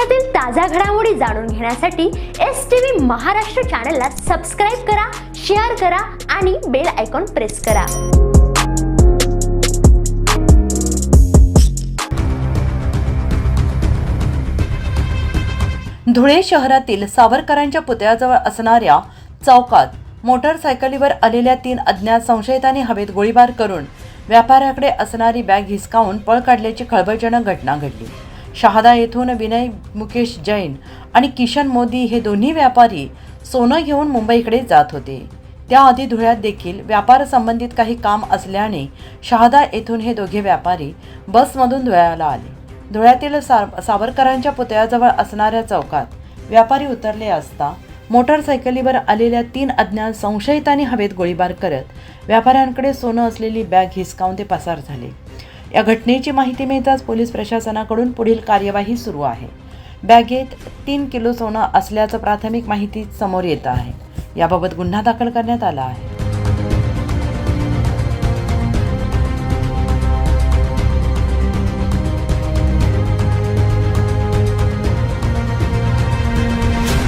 देशातील ताज्या घडामोडी जाणून घेण्यासाठी एस टी व्ही महाराष्ट्र चॅनलला सबस्क्राईब करा शेअर करा आणि बेल आयकॉन प्रेस करा. धुळे शहरातील सावरकरांच्या पुतळ्याजवळ असणाऱ्या चौकात मोटरसायकलीवर आलेल्या तीन अज्ञात संशयितांनी हवेत गोळीबार करून व्यापाऱ्याकडे असणारी बॅग हिसकावून पळ काढल्याची खळबळजनक घटना घडली. शहादा येथून विनय मुकेश जैन आणि किशन मोदी हे दोन्ही व्यापारी सोनं घेऊन मुंबईकडे जात होते. त्याआधी धुळ्यात देखील व्यापार संबंधित काही काम असल्याने शहादा येथून हे दोघे व्यापारी बसमधून धुळ्याला आले. धुळ्यातील सा सावरकरांच्या पुतळ्याजवळ असणाऱ्या चौकात व्यापारी उतरले असता मोटरसायकलीवर आलेल्या तीन अज्ञात संशयितांनी हवेत गोळीबार करत व्यापाऱ्यांकडे सोनं असलेली बॅग हिसकावून ते पसार झाले. या घटनेची माहिती मिळताच पोलीस प्रशासनाकडून पुढील कार्यवाही सुरू आहे. बॅगेत तीन किलो सोनं असल्याचं प्राथमिक माहिती समोर येत आहे. याबाबत गुन्हा दाखल करण्यात आला आहे.